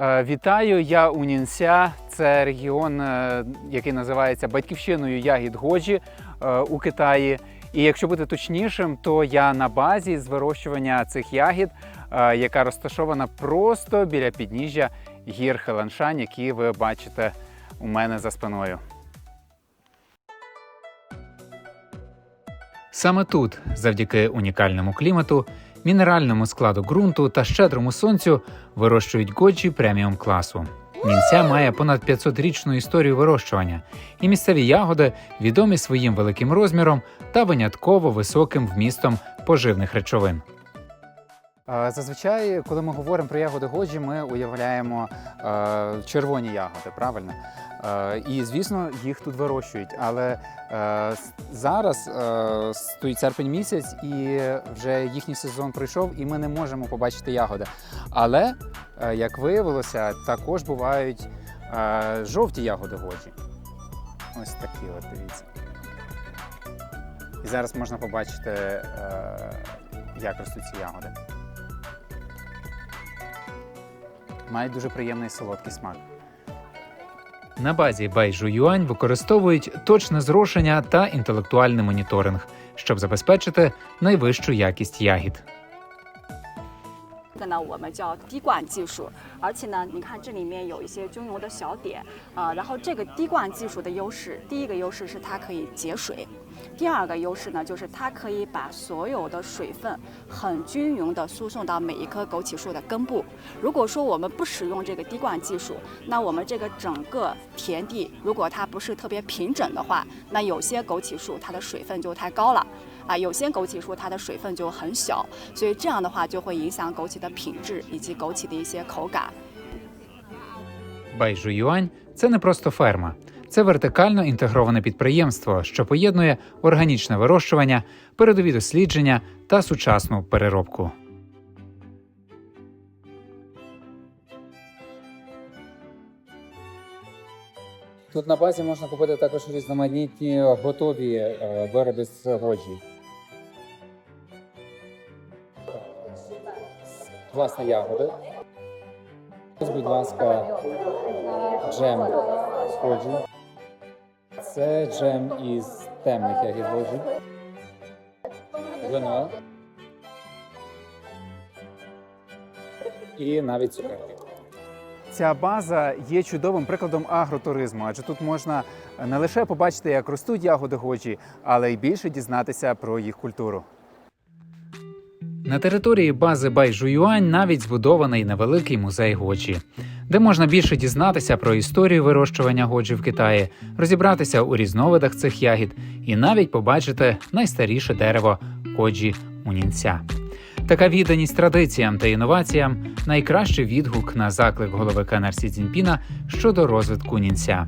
Е, Вітаю, я у Нінся. Це регіон, е, який називається Батьківщиною ягід Годжі е, у Китаї. І якщо бути точнішим, то я на базі з вирощування цих ягід, яка розташована просто біля підніжжя гір Хеланшань, які ви бачите у мене за спиною. Саме тут, завдяки унікальному клімату, мінеральному складу ґрунту та щедрому сонцю, вирощують годжі преміум класу. Мінця має понад 500-річну історію вирощування, і місцеві ягоди відомі своїм великим розміром та винятково високим вмістом поживних речовин. Зазвичай, коли ми говоримо про ягоди годжі, ми уявляємо е, червоні ягоди, правильно? Е, і звісно, їх тут вирощують. Але е, зараз стоїть серпень місяць, і вже їхній сезон пройшов, і ми не можемо побачити ягоди. Але, як виявилося, також бувають жовті ягоди годжі. Ось такі от дивіться. І зараз можна побачити, як ростуть ці ягоди. Мають дуже приємний солодкий смак. На базі Байжу Юань використовують точне зрошення та інтелектуальний моніторинг, щоб забезпечити найвищу якість ягід. 这个呢，我们叫滴灌技术，而且呢，你看这里面有一些均匀的小点啊、然后这个滴灌技术的优势，第一个优势是它可以节水，第二个优势呢，就是它可以把所有的水分很均匀的输送到每一棵枸杞树的根部。如果说我们不使用这个滴灌技术，那我们这个整个田地如果它不是特别平整的话，那有些枸杞树它的水分就太高了。啊，有些枸杞树它的水分就很小，所以这样的话就会影响枸杞的品质以及枸杞的一些口感。 Байжу Юань це не просто ферма, це вертикально інтегроване підприємство, що поєднує органічне вирощування, передові дослідження та сучасну переробку. Тут на базі можна купити також різноманітні готові е, вироби з годжі. Власне, ягоди. Ось, будь ласка, джем з. Це джем із темних ягід годжі. Вино. І навіть цукерки. Ця база є чудовим прикладом агротуризму, адже тут можна не лише побачити, як ростуть ягоди годжі, але й більше дізнатися про їх культуру. На території бази Байжуюань навіть збудований невеликий музей годжі, де можна більше дізнатися про історію вирощування годжі в Китаї, розібратися у різновидах цих ягід і навіть побачити найстаріше дерево годжі у нінця. Така відданість традиціям та інноваціям найкращий відгук на заклик голови КНР Сі Цзіньпіна щодо розвитку нінця.